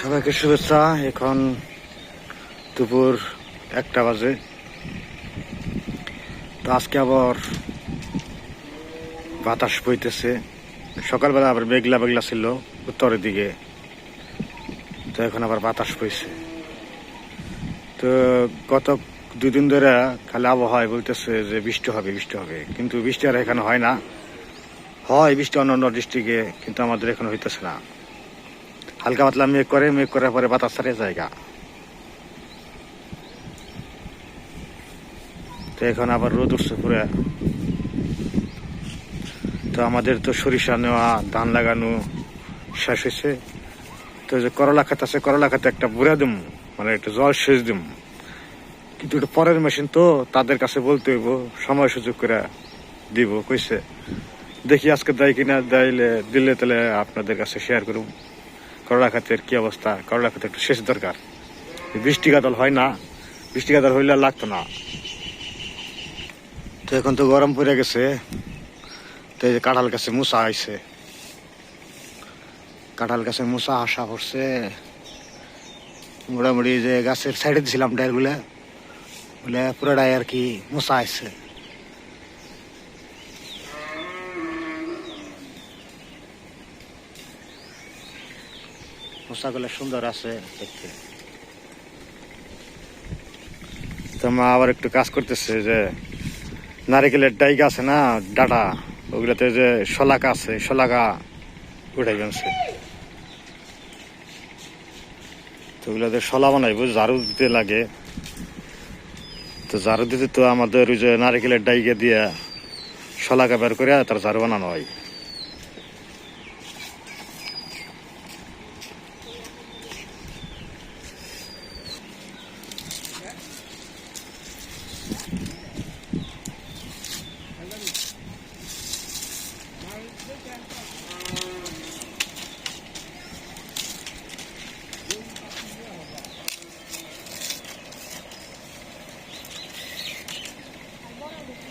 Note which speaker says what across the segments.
Speaker 1: সবাইকে শুভেচ্ছা। এখন দুপুর একটা বাজে। তো আজকে আবার বাতাস বইতেছে। সকালবেলা আবার মেঘলা মেঘলা ছিল উত্তরের দিকে। তো এখন আবার বাতাস বইছে। তো গত দুদিন ধরে খালি আবহাওয়ায় বলতেছে যে বৃষ্টি হবে বৃষ্টি হবে। কিন্তু বৃষ্টি আর এখানে হয় না। হয় বৃষ্টি অন্য অন্য ডিস্ট্রিক্টে, কিন্তু আমাদের এখানে হইতেছে না। হালকা পাতলা মেঘ করে, মেঘ করার পরে বাতাস ছাড়ে জায়গা। তো এখন আবার রোদ উঠছে পুরে। তো আমাদের তো সরিষা নেওয়া, ধান লাগানো শেষ হয়েছে। তো যে করলা খাত আছে, করলা খাতে একটা বুড়া দিম মানে একটা জল সেচ দিম। কিন্তু এটা পরের মেশিন তো তাদের কাছে বলতে হইব, সময় সুযোগ করে দিব, কইছে। দেখি আজকে দেয় কিনা দিলে দিলে তাহলে আপনাদের কাছে শেয়ার করুন করলা খাতের কি অবস্থা? করলা খাতে একটু শেষ দরকার। বৃষ্টি কাতল হয় না। বৃষ্টি কাতল হইলে লাগতো না। তো এখন তো গরম পড়ে গেছে। তো এই যে কাঁঠাল গাছে মুসা আইছে। কাঁঠাল গাছে মুসা আসা পড়ছে মোটামুটি যে গাছের সাইডে দিছিলাম ডাইরগুলা বলে পুরোটাই আর কি মুসা আইছে। মশাগুলো সুন্দর আছে দেখতে। তো মা আবার একটু কাজ করতেছে যে, নারিকেলের ডাইক আছে না, ডাটা, ওগুলোতে যে শলাকা আছে, শলাকা উঠে গেছে তো ওগুলোতে শলা বানাইবো, ঝাড়ু দিতে লাগে। তো ঝাড়ু দিতে তো আমাদের ওই যে নারিকেলের ডাইকে দিয়ে শলাকা বের করে তার ঝাড়ু বানানো হয়।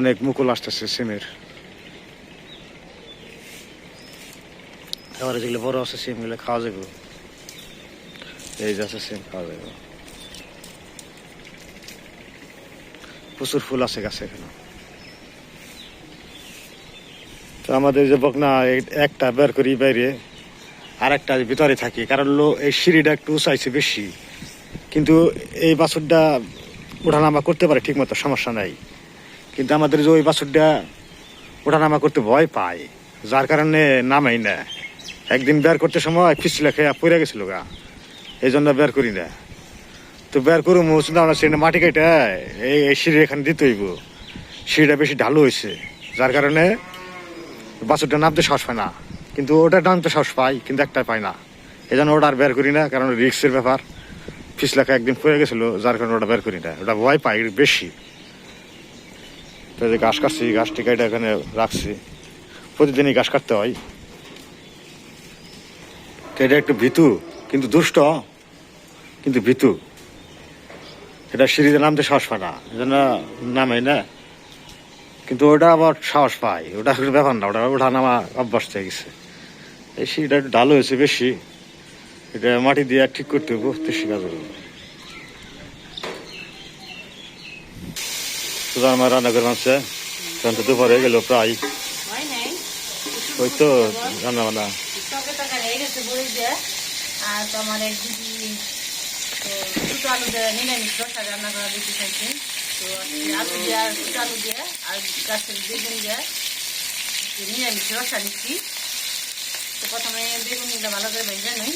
Speaker 1: অনেক মুকুল আসতেছে সিমের। এবারে যেগুলো বড় আছে সিমগুলো খাওয়া যাবে। এই যে আছে সিম, খাওয়া যাবে। প্রচুর ফুল আছে গাছে এখানে। তো আমাদের যে বকনা একটা বের করি বাইরে আর একটা ভিতরে থাকি, কারণ লো এই সিঁড়িটা একটু উঁচাইছে বেশি। কিন্তু এই বাছুরটা ওঠানামা করতে পারে ঠিক মতো সমস্যা নাই। কিন্তু আমাদের যে ওই বাছুরটা ওঠানামা করতে ভয় পায়, যার কারণে নামাই না একদিন বের করতে সময় ফিসলে খেয়ে পড়ে গেছিল গা। এই জন্য বের করি না। তো বের করু চিন্তা ভাবনা সেখানে মাটি কেটে, এই সিঁড়ি এখানে দিতে হইব। সিঁড়িটা বেশি ঢালু হয়েছে যার কারণে বাছুরটা নামতে সাহস পায় না। কিন্তু ওটা নামতে সাহস পায় কিন্তু একটা পায় না। এই জন্য ওটা আর বের করি না, কারণ রিক্সের ব্যাপার। ফিসলাখা একদিন পড়ে গেছিল, যার কারণে ওটা বের করি না। ওটা ভয় পাই বেশি। তো এই যে কাটছি ঘাস টিকাইটা এখানে রাখছি। প্রতিদিনই ঘাস কাটতে হয়। তো এটা একটু ভীতু, কিন্তু দুষ্ট। কিন্তু ভীতু। এটা সিঁড়িতে নামতে সাহস পায় না, এই জন্য নামে না। কিন্তু ওটা আবার সাহস পায়। ওটা ব্যাপার না, ওটা ওঠা নামা অভ্যাস হয়ে গেছে। এই সিঁড়িটা একটু ঢালু হয়েছে বেশি। এটা মাটি দিয়ে ঠিক করতে হবে কাজ হবে সুতরাং আমার রান্না করে মাসে তখন তো দুপুর হয়ে গেল প্রায়। ওই তো রান্না বান্না
Speaker 2: আর তোমার এক দিদি দুটো আলু দিয়ে নিরামিষ রসা রান্না করা দিতে চাইছি তো আলু দিয়ে আর দুটো আলু দিয়ে আর গাছের বেগুন দিয়ে নিরামিষ রসা দিচ্ছি তো ভালো করে ভেজে নিই।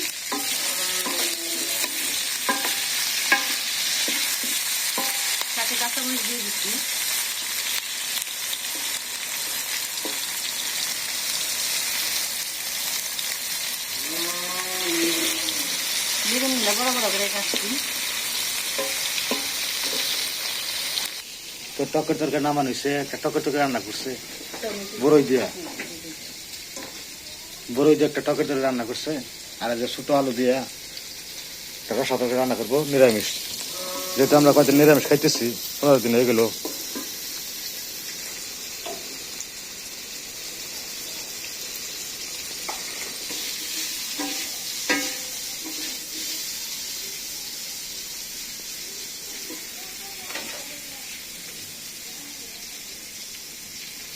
Speaker 2: কাঁচামরিচ দিয়ে দিচ্ছি বেগুনগুলো বড় বড় করে কাটছি
Speaker 1: তো টকের তরকারি নামান হয়েছে একটা টকের তরকারি রান্না করছে
Speaker 2: টমেটো
Speaker 1: বড়ই দিয়া বড়ই দিয়ে একটা টকের তরকারি রান্না করছে আর যে ছোট আলু দিয়া একটা রসা তরকারি রান্না করব নিরামিষ যেহেতু আমরা কয়েকদিন নিরামিষ খাইতেছি, পনেরো দিন হয়ে গেল।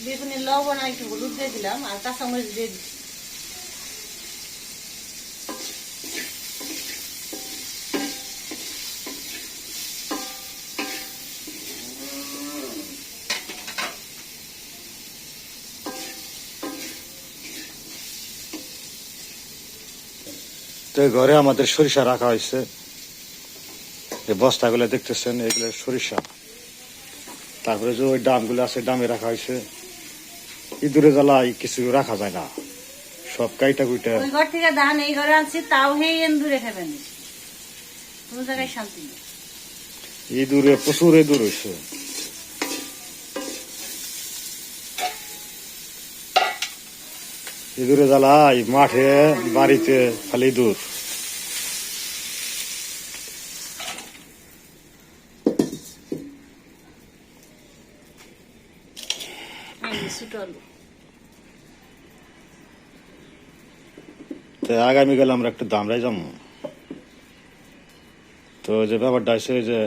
Speaker 2: বেগুনের লবণ আর একটু হলুদ দিয়ে দিলাম, আর কাঁচামরিচ দিয়ে
Speaker 1: তো ঘরে আমাদের সরিষা রাখা হয়েছে। এই বস্তাগুলো দেখতেছেন এগুলো সরিষা। তারপরে যে ওই ডামগুলো আছে ডামে রাখা হয়েছে। ইঁদুরে জ্বালায় কিছু রাখা যায় না। সব কাইটা কুইটা।
Speaker 2: ওই ঘর থেকে ধান এই ঘরে আনছি তাও হেই এন্দুরে খাবেন। কোনো জায়গায় শান্তি নেই।
Speaker 1: ইঁদুরে প্রচুর ইঁদুর হয়েছে। ইঁদুরে জ্বালায় মাঠে বাড়িতে খালি ইঁদুর আগামীকাল আমরা একটু দামরাই যাব। তো যে ব্যাপারটা আছে যে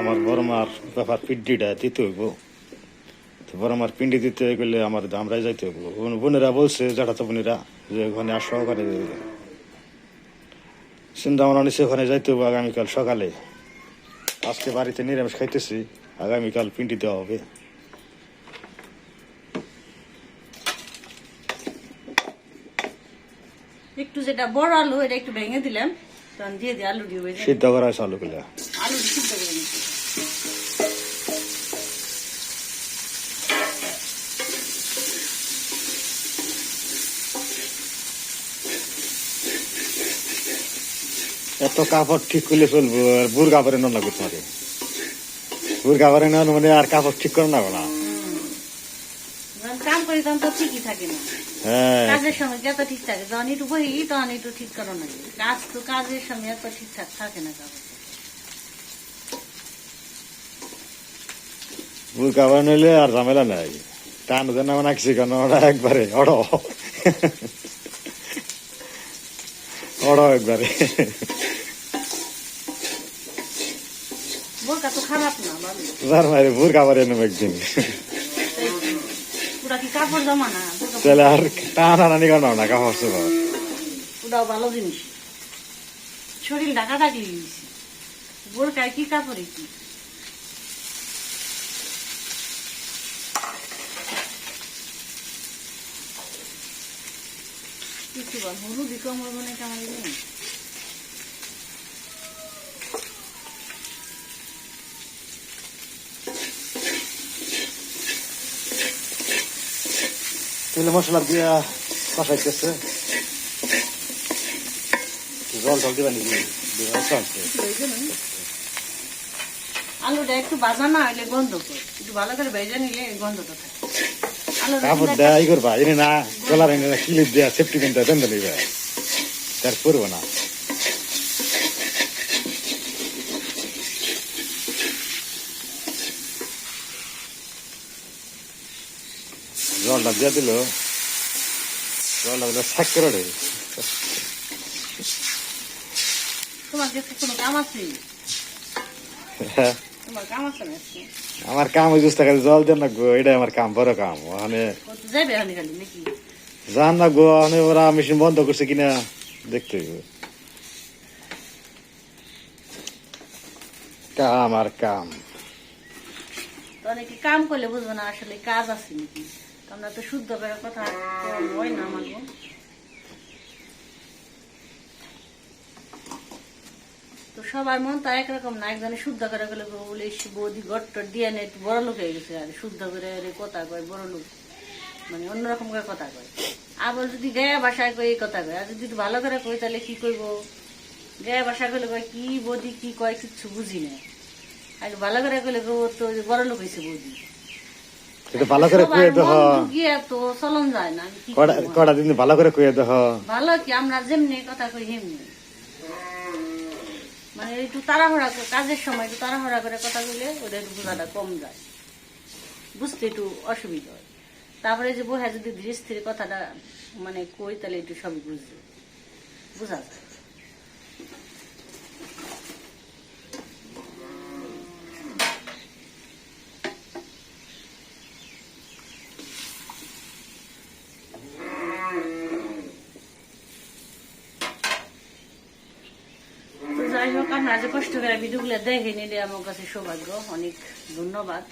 Speaker 1: আমার বড় মার ব্যাপার পিন্ডিটা দিতে হইব। তো বড় মার পিন্ডি দিতে গেলে আমার দামরাই যাইতে বোন- বোনেরা বলছে জ্যাঠাতো বোনেরা যে ওখানে আসো ওখানে চিন্তা ভাবনা নিচ্ছে ওখানে যাইতে হবে আগামীকাল সকালে। আজকে বাড়িতে নিরামিষ খাইতেছি আগামীকাল পিন্ডি দেওয়া হবে।
Speaker 2: একটু যেটা বড় আলু এটা একটু ভেঙে দিলাম। তখন দিয়ে দিয়ে আলু দিয়ে
Speaker 1: সিদ্ধ করা হয়েছে আলুগুলা।
Speaker 2: আলু সিদ্ধ করে
Speaker 1: কাপড় ঠিক করলে চলবো আর বুর কাপড়ে না লাগবে তোমাকে। বুর কাপড়ে না মানে আর কাপড় ঠিক করে না না।
Speaker 2: কাম করি তখন তো ঠিকই থাকে না।
Speaker 1: হ্যাঁ।
Speaker 2: কাজের সময় যত ঠিক থাকে যখন একটু বহি তখন একটু ঠিক করো না কাজ তো কাজের সময় এত ঠিকঠাক থাকে না কাজ
Speaker 1: বুর কাপড় নিলে আর ঝামেলা নাই। টান দেন না মানে কেন? ওরা একবারে অড় অড় একবারে
Speaker 2: বোরকা তো খারাপ না ভালো
Speaker 1: যার মারে বুর কাপড় এনে একদিন তাহলে আর টান আনানি না কাপড় চোপড়
Speaker 2: পুরাও ভালো জিনিস শরীর ঢাকা ঢাকি বোরকায় কি কাপড়ে কি কিছু বল হলুদ কম হবে না কেমন
Speaker 1: তেলে মশলা দিয়া কষাইতেছে জল জল দিবা নাকি দিবা চলছে
Speaker 2: আলুটা একটু বাজা না হইলে গন্ধ করে একটু ভালো করে ভেজে নিলে গন্ধটা থাকে।
Speaker 1: কাপড় দেয় ই করবা এনে না গলার এনে ক্লিপ দেয়া সেফটি পিনটা দেন দিবা তার করব না জলটা দিয়ে দিল জলটা দিল সাক করে রে
Speaker 2: তোমার কাছে কোনো কাম আছে? তোমার কাম আছে না আজকে?
Speaker 1: আমার কাম জুস টাকা জল দেন না গো এটাই আমার কাম বড় কাম ওখানে জান না গো ওখানে ওরা মেশিন বন্ধ করছে কিনা দেখতে কাম আর কাম।
Speaker 2: অনেকে কাম করলে বুঝব না আসলে কাজ আছে নাকি? আমরা তো শুদ্ধ করে কথা হয় না আমার। তো সবার মন তো একরকম না, একজনে শুদ্ধ করে গেলে বলে বৌদি গট্ট দিয়ে নে বড় লোক হয়ে গেছে। আর শুদ্ধ করে কথা কয়, বড় লোক। মানে অন্যরকম করে কথা কয়। আবার যদি গায়ে ভাষায় কই এই কথা কয়। আর যদি ভালো করে কই তাহলে কি করব গায়ে বাসা করলে কয়, কি বৌদি, কি কয়, কিচ্ছু বুঝি না। আগে ভালো করে করলে ও তো বড় লোক হয়েছে বৌদি।
Speaker 1: ভালো করে কুয়ে দেহ।
Speaker 2: তো চলন যায় না
Speaker 1: কটা দিন ভালো করে কুয়ে দেহ।
Speaker 2: ভালো কি আমরা যেমনি কথা কই হেমনি। মানে একটু তাড়াহুড়া করে কাজের সময় একটু তাড়াহুড়া করে কথা কইলে ওটা একটু বোঝাটা কম যায়। বুঝতে একটু অসুবিধা হয়। তারপরে যে বহা যদি ধীরে স্থিরে কথাটা মানে কই তাহলে একটু সবই বুঝবে। বোঝা যায়। আপনারা যে কষ্ট করে ভিডিওগুলো দেখে নিলে আমার কাছে সৌভাগ্য, অনেক ধন্যবাদ।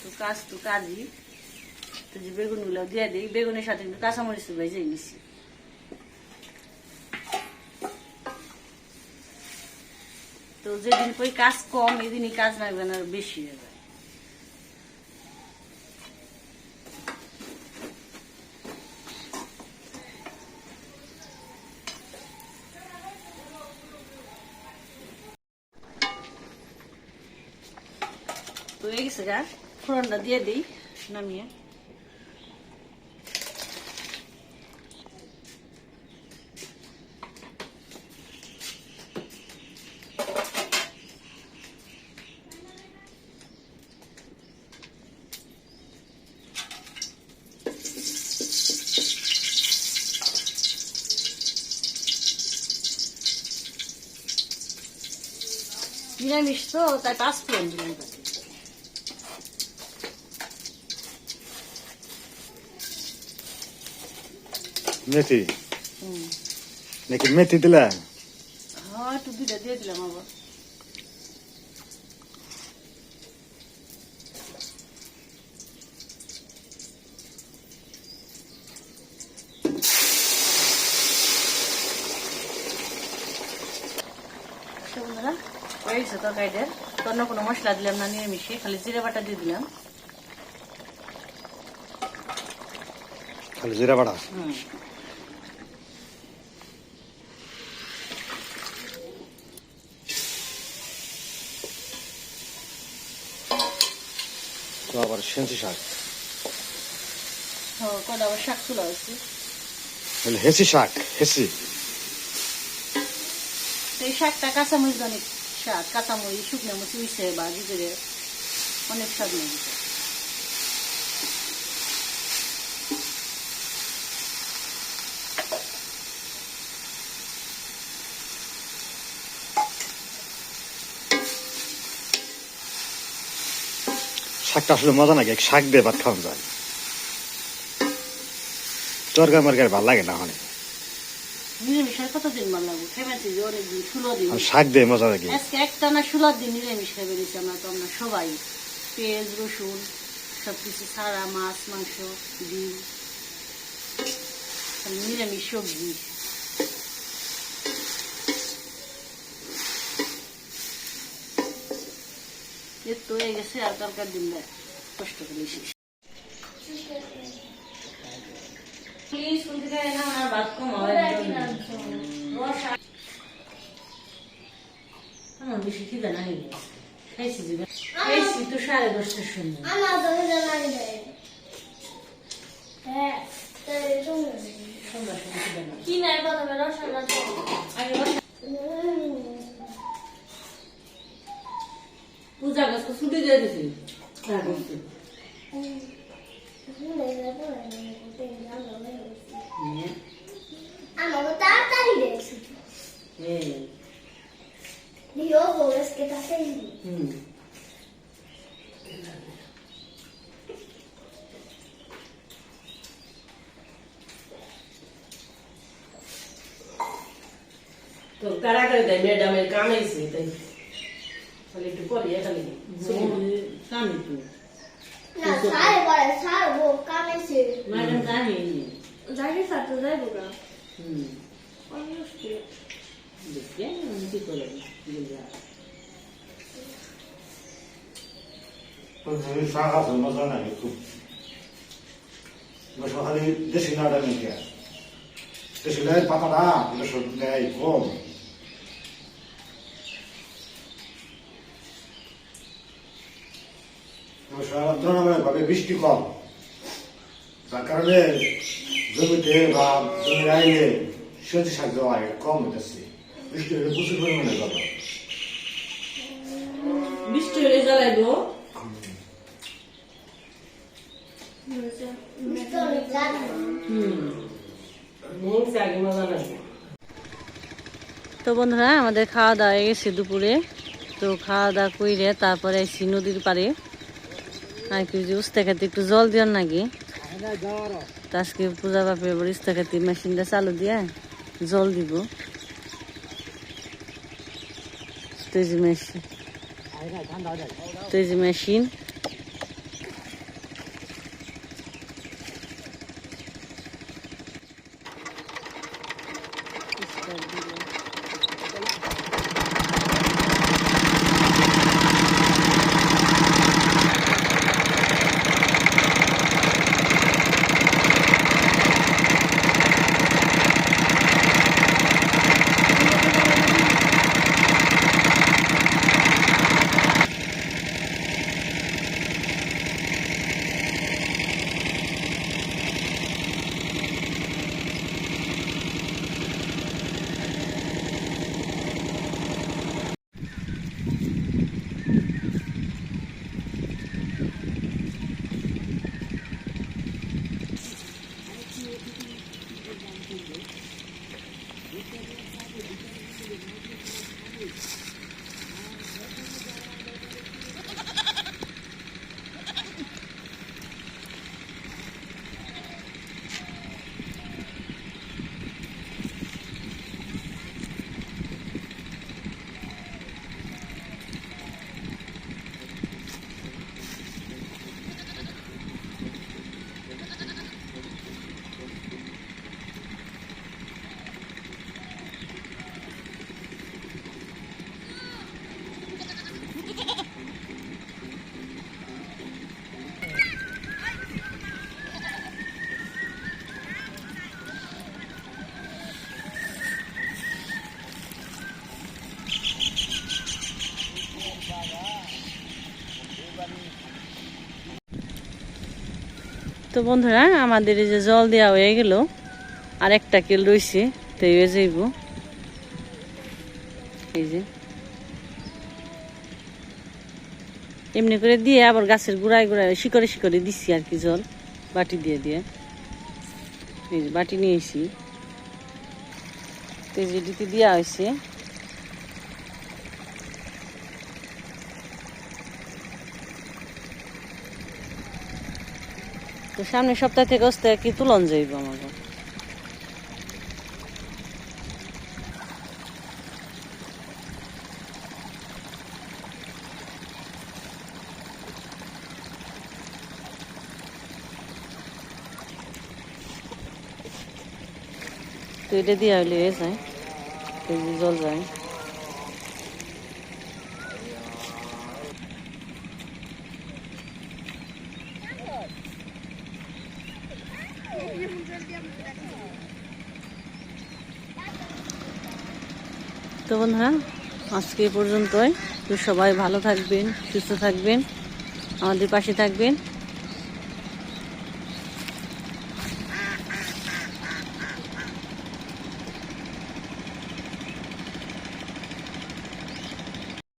Speaker 2: তো কাজ তো কাজই। তো যে বেগুনগুলো দিয়ে দিই, বেগুনের সাথে কিন্তু কাঁচামরিচ ভেজে নিছি। তো যেদিন কই কাজ কম, এদিনই কাজ না বেশি হয়ে গেছে গা। ফোড়নটা দিয়ে দিই নামিয়ে। নিরামিষ তো তাই পাঁচ ফোড়ন দিলাম।
Speaker 1: মেথি? নাকি মেথি দিলা?
Speaker 2: হ্যাঁ একটু দুইটা দিয়ে দিলাম আবার। আচ্ছা বন্ধুরা, হয়ে গেছে তরকারিটা তো অন্য কোনো মশলা দিলাম না নিরামিষে খালি জিরে বাটা দিয়ে দিলাম।
Speaker 1: খালি জিরা
Speaker 2: হুম।
Speaker 1: তো আবার সেন্সি শাক। হেসি শাক হেসি
Speaker 2: এই শাকটা কাঁচামরিচ অনেক শাক কাঁচামরিচ শুকনো মরিচ উইছে বা অনেক স্বাদ
Speaker 1: শাকটা আসলে মজা না নাকি শাক দিয়ে ভাত খাওয়া যায়। তরকারি মরকারি ভালো লাগে না অনেক শাক দিয়ে মজা লাগে।
Speaker 2: একটা না ষোলো দিন নিরামিষ খাই বেরিয়েছি আমরা তো আমরা সবাই। পেঁয়াজ রসুন সবকিছু ছাড়া মাছ মাংস ডিম। নিরামিষ সবজি। এর তো হয়ে গেছে আর তরকার দিন কষ্ট করে হয় আমার বেশি খিদে নাই খাইছি খাইছি তো সাড়ে দশটার সময়।
Speaker 3: আমার তুমি জানাই দেয় হ্যাঁ তাই তুমি
Speaker 2: সন্ধ্যার সময় খিদে নাই
Speaker 3: কি নাই কথা বেরো সারা তো
Speaker 2: আগে রসা পূজা গাছ তো ছুটি দিয়ে দিছি হ্যাঁ। করছি
Speaker 3: আমাকে তাড়াতাড়ি দিও
Speaker 2: হুম
Speaker 4: তো কারাগারে দেয় ম্যাডামের কামাইছে তাই। তাহলে একটু পরে খালি
Speaker 2: কামি তো
Speaker 3: না সারে পরে সার গো কামেছে
Speaker 2: ম্যাডাম জানি
Speaker 3: জানি সার তো যাইবো না
Speaker 2: হুম দেখে আমি কি করে
Speaker 1: শাক আছে মজা লাগে খুব খালি দেশি নাড়া নিয়ে রসুনের পাতাটা রসুন দেয় কম তুলনামূলকভাবে বৃষ্টি কম। যার কারণে জমিতে বা জমির আইনে সবজি শাক দেওয়া কম হতেছে বৃষ্টি হলে প্রচুর পরিমাণে জল
Speaker 4: বৃষ্টি হলে
Speaker 2: তো বন্ধুরা আমাদের খাওয়া দাওয়া হয়ে গেছে দুপুরে। তো খাওয়া দাওয়া কইরে তারপরে এসি নদীর পাড়ে। আর কি যে একটু জল দিওর নাকি? আজকে পূজা বাপের এবার উস্তে খেতে মেশিনটা চালু দিয়ে জল দিব। তো এই যে মেশিন তো মেশিন বন্ধুরা, আমাদের এই যে জল দেওয়া হয়ে গেল, আর একটা কেল রয়েছে তো হয়ে যাইব এই যে। এমনি করে দিয়ে আবার গাছের গোড়ায় গোড়ায় শিকড়ে শিকড়ে দিচ্ছি আর কি জল, বাটি দিয়ে দিয়ে। এই যে বাটি নিয়েছি তো এই যে দিতে দেওয়া হয়েছে। তো সামনের সপ্তাহ থেকে আসতে কি তুলন যাইব আমাকে তো এটা দিয়ে হইলে হয়ে যায় জল যায়। বন্ধুরা আজকে পর্যন্তই। তো সবাই ভালো থাকবেন সুস্থ থাকবেন আমাদের পাশে থাকবেন।